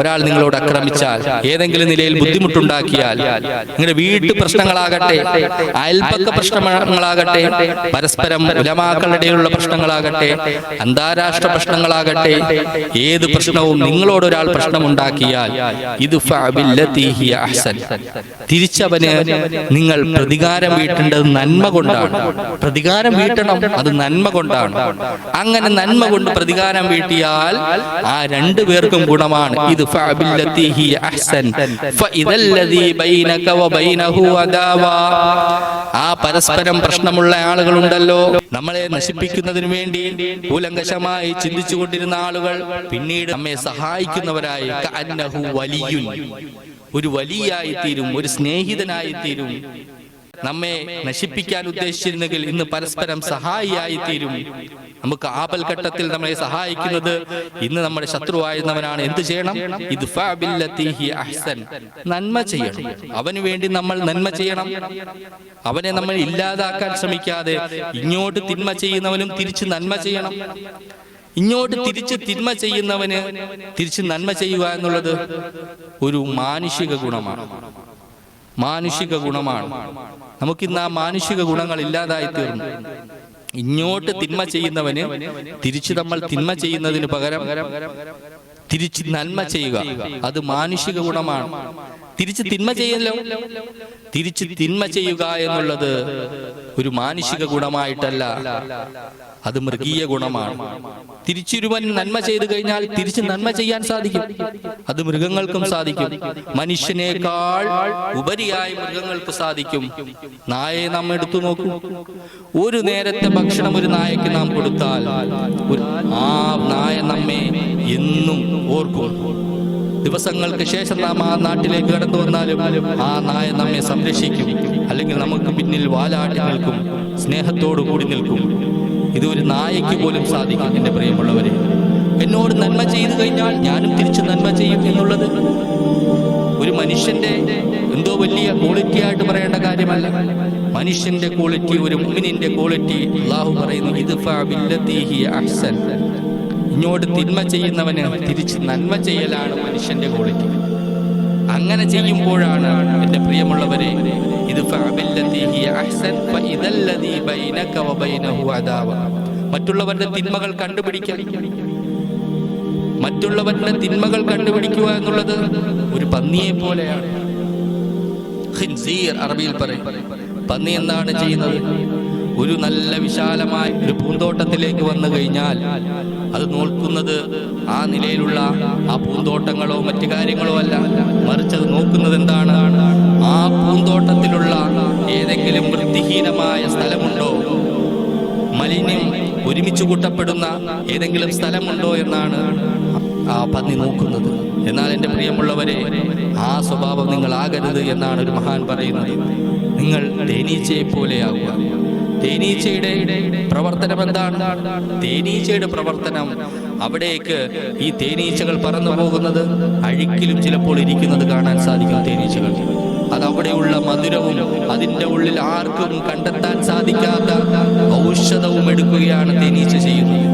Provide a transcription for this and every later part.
ഒരാൾ നിങ്ങളോട് ആക്രമിച്ചാൽ ഏതെങ്കിലും നിലയിൽ ബുദ്ധിമുട്ടുണ്ടാക്കിയാൽ നിങ്ങളുടെ വീട്ടു പ്രശ്നങ്ങളാകട്ടെ അയൽപക്ക പ്രശ്നങ്ങളാകട്ടെ പരസ്പരം ഉലമാക്കളുടെയുള്ള പ്രശ്നങ്ങളാകട്ടെ അന്താരാഷ്ട്ര പ്രശ്നങ്ങളാകട്ടെ ഏത് പ്രശ്നവും നിങ്ങളോട് ഒരാൾ പ്രശ്നമുണ്ടാക്കിയാൽ ഇത് തിരിച്ചവന് നിങ്ങൾ പ്രതികാരം വീട്ടേണ്ടത് നന്മ കൊണ്ടാണ്. പ്രതികാരം വീട്ടണം അത് നന്മ കൊണ്ടാണ്. അങ്ങനെ നന്മ കൊണ്ട് പ്രതികാരം വീട്ടിയാൽ ആ രണ്ടു പേർക്കും ഗുണമാണ് ഇത് വബൈനഹു അദാവ ആ പരസ്പരം പ്രശ്നമുള്ള ആളുകളുണ്ടല്ലോ. നമ്മളെ നശിപ്പിക്കുന്നതിന് വേണ്ടി കൂലങ്കശമായി ചിന്തിച്ചു കൊണ്ടിരുന്ന ആളുകൾ പിന്നീട് നമ്മെ സഹായിക്കുന്നവരായി കഅന്നഹു വലിയുൻ. ഒരു വലിയായി തീരും ഒരു സ്നേഹിതനായി തീരും. നമ്മെ നശിപ്പിക്കാൻ ഉദ്ദേശിച്ചിരുന്നെങ്കിൽ ഇന്ന് പരസ്പരം സഹായിയായി തീരും നമുക്ക് ആപൽഘട്ടത്തിൽ നമ്മളെ സഹായിക്കുന്നത് ഇന്ന് നമ്മുടെ ശത്രുവായിരുന്നവനാണ്. എന്ത് ചെയ്യണം? ഇത് അഹ്സൻ. നന്മ ചെയ്യണം. അവന് വേണ്ടി നമ്മൾ നന്മ ചെയ്യണം. അവനെ നമ്മൾ ഇല്ലാതാക്കാൻ ശ്രമിക്കാതെ ഇങ്ങോട്ട് തിന്മ ചെയ്യുന്നവനും തിരിച്ച് നന്മ ചെയ്യണം. ഇങ്ങോട്ട് തിരിച്ച് തിന്മ ചെയ്യുന്നവന് തിരിച്ച് നന്മ ചെയ്യുക എന്നുള്ളത് ഒരു മാനുഷിക ഗുണമാണ്. മാനുഷിക ഗുണമാണ്. നമുക്കിന്ന് ആ മാനുഷിക ഗുണങ്ങൾ ഇല്ലാതായി തീർന്നു ഇങ്ങോട്ട് തിന്മ ചെയ്യുന്നവന് തിരിച്ചു നമ്മൾ തിന്മ ചെയ്യുന്നതിന് പകരം തിരിച്ച് നന്മ ചെയ്യുക. അത് മാനുഷിക ഗുണമാണ്. തിരിച്ച് തിന്മ ചെയ്യല്ലോ തിരിച്ച് തിന്മ ചെയ്യുക എന്നുള്ളത് ഒരു മാനുഷിക ഗുണമായിട്ടല്ല. അത് മൃഗീയ ഗുണമാണ്. തിരിച്ചൊരുവൻ നന്മ ചെയ്തു കഴിഞ്ഞാൽ തിരിച്ച് നന്മ ചെയ്യാൻ സാധിക്കും. അത് മൃഗങ്ങൾക്കും സാധിക്കും. മനുഷ്യനേക്കാൾ ഉപരിയായി മൃഗങ്ങൾക്ക് സാധിക്കും. നായയെ നാം എടുത്തു നോക്കൂ. ഒരു നേരത്തെ ഭക്ഷണം ഒരു നായക്ക് നാം കൊടുത്താൽ ആ നായ നമ്മെ എന്നും ഓർക്കും. ദിവസങ്ങൾക്ക് ശേഷം നാം ആ നാട്ടിലേക്ക് കടന്നു വന്നാലും ആ നായ നമ്മെ സംരക്ഷിക്കും. അല്ലെങ്കിൽ നമുക്ക് പിന്നിൽ വാലാട്ടി നിൽക്കും സ്നേഹത്തോടു കൂടി നിൽക്കും. ഇത് ഒരു നായയ്ക്ക് പോലും സാധിക്കും എന്റെ പ്രിയമുള്ളവരെ. എന്നോട് നന്മ ചെയ്തു കഴിഞ്ഞാൽ ഞാനും തിരിച്ചു നന്മ ചെയ്യും എന്നുള്ളത് ഒരു മനുഷ്യന്റെ എന്തോ വലിയ ക്വാളിറ്റി ആയിട്ട് പറയേണ്ട കാര്യമല്ല. മനുഷ്യന്റെ ക്വാളിറ്റി ഒരു മുമിനിന്റെ ക്വാളിറ്റി അള്ളാഹു പറയുന്നു ഇത് അഹ്സൻ. ഇങ്ങോട്ട് തിന്മ ചെയ്യുന്നവന് തിരിച്ച് നന്മ ചെയ്യലാണ് മനുഷ്യന്റെ ക്വാളിറ്റി അങ്ങനെ ചെയ്യുമ്പോഴാണ് എന്റെ പ്രിയമുള്ളവരെ ഇത് അഹ്സൻ മറ്റുള്ളവരുടെ തിന്മകൾ കണ്ടുപിടിക്കാൻ. മറ്റുള്ളവരുടെ തിന്മകൾ കണ്ടുപിടിക്കുക എന്നുള്ളത് ഒരു പന്നിയെ പോലെയാണ്. അറബിയിൽ പറയും. പന്നി എന്താണ് ചെയ്യുന്നത്? ഒരു നല്ല വിശാലമായ ഒരു പൂന്തോട്ടത്തിലേക്ക് വന്നു കഴിഞ്ഞാൽ അത് നോക്കുന്നത് ആ നിലയിലുള്ള ആ പൂന്തോട്ടങ്ങളോ മറ്റു കാര്യങ്ങളോ അല്ല. മറിച്ച് അത് നോക്കുന്നത് എന്താണ്? ആ പൂന്തോട്ടത്തിലുള്ള ഏതെങ്കിലും വൃത്തിഹീനമായ സ്ഥലമുണ്ടോ? മലിന്യം ഒരുമിച്ച് കൂട്ടപ്പെടുന്ന ഏതെങ്കിലും സ്ഥലമുണ്ടോ എന്നാണ് ആ പന്നി നോക്കുന്നത്. എന്നാൽ എന്റെ പ്രിയമുള്ളവരെ ആ സ്വഭാവം നിങ്ങൾ ആകരുത് എന്നാണ് ഒരു മഹാൻ പറയുന്നത്. നിങ്ങൾ തേനീച്ചയെ പോലെയാവുക തേനീച്ചയുടെ പ്രവർത്തനം എന്താണ് തേനീച്ചയുടെ പ്രവർത്തനം. അവിടേക്ക് ഈ തേനീച്ചകൾ പറന്നു പോകുന്നത് അഴുക്കിലും ചിലപ്പോൾ ഇരിക്കുന്നത് കാണാൻ സാധിക്കും തേനീച്ചകൾ. അത് അവിടെയുള്ള മധുരവും അതിന്റെ ഉള്ളിൽ ആർക്കും കണ്ടെത്താൻ സാധിക്കാത്ത ഔഷധവും എടുക്കുകയാണ് തേനീച്ച ചെയ്യുന്നത്.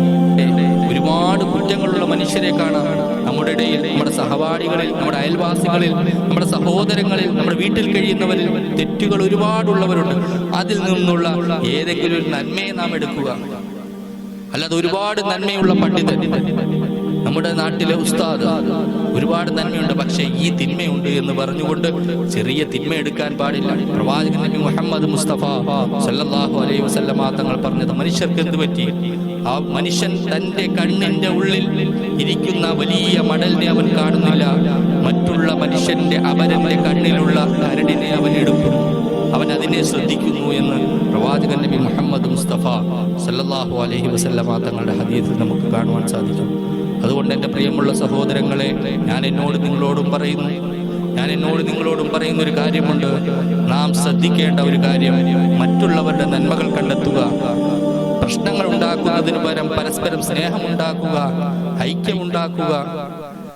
ഒരുപാട് കുറ്റങ്ങളുള്ള മനുഷ്യരെ കാണാം നമ്മുടെ ഇടയിൽ. സഹപാഠികളിൽ നമ്മുടെ അയൽവാസികളിൽ നമ്മുടെ സഹോദരങ്ങളിൽ നമ്മുടെ വീട്ടിൽ കഴിയുന്നവരിൽ തെറ്റുകൾ ഒരുപാടുള്ളവരുണ്ട്. അതിൽ നിന്നുള്ള ഏതെങ്കിലും ഒരു നന്മയെ നാം എടുക്കുക. അല്ലാതെ ഒരുപാട് നന്മയുള്ള പണ്ഡിതൻ നമ്മുടെ നാട്ടിലെ ഉസ്താദ് ഒരുപാട് നന്മയുണ്ട് പക്ഷേ ഈ തിന്മയുണ്ട് എന്ന് പറഞ്ഞുകൊണ്ട് ചെറിയ തിന്മ എടുക്കാൻ പാടില്ല. പ്രവാചകൻ നബി മുഹമ്മദ് മുസ്തഫ സല്ലല്ലാഹു അലൈഹി വസല്ലമ തങ്ങൾ പറഞ്ഞത് മനുഷ്യർക്ക് എന്ത് പറ്റി? ആ മനുഷ്യൻ തന്റെ കണ്ണിന്റെ ഉള്ളിൽ ഇരിക്കുന്ന വലിയ മടലിനെ അവൻ കാണുന്നില്ല. മറ്റുള്ള മനുഷ്യന്റെ അപരന്റെ കണ്ണിലുള്ള കരടിനെ അവൻ എടുക്കുന്നു. അവൻ അതിനെ ശ്രദ്ധിക്കുന്നു എന്ന് പ്രവാചകൻ നബി മുഹമ്മദ് മുസ്തഫ സല്ലല്ലാഹു അലൈഹി വസല്ലമ തങ്ങളുടെ ഹദീസിൽ നമുക്ക് കാണുവാൻ സാധിക്കും. അതുകൊണ്ട് എന്റെ പ്രിയമുള്ള സഹോദരങ്ങളെ ഞാൻ എന്നോട് നിങ്ങളോടും പറയുന്നു. ഞാൻ എന്നോട് നിങ്ങളോടും പറയുന്ന ഒരു കാര്യമുണ്ട്. നാം ശ്രദ്ധിക്കേണ്ട ഒരു കാര്യം മറ്റുള്ളവരുടെ നന്മകൾ കണ്ടെത്തുക. പ്രശ്നങ്ങൾ ഉണ്ടാക്കുന്നതിന് പകരം പരസ്പരം സ്നേഹമുണ്ടാക്കുക ഐക്യമുണ്ടാക്കുക.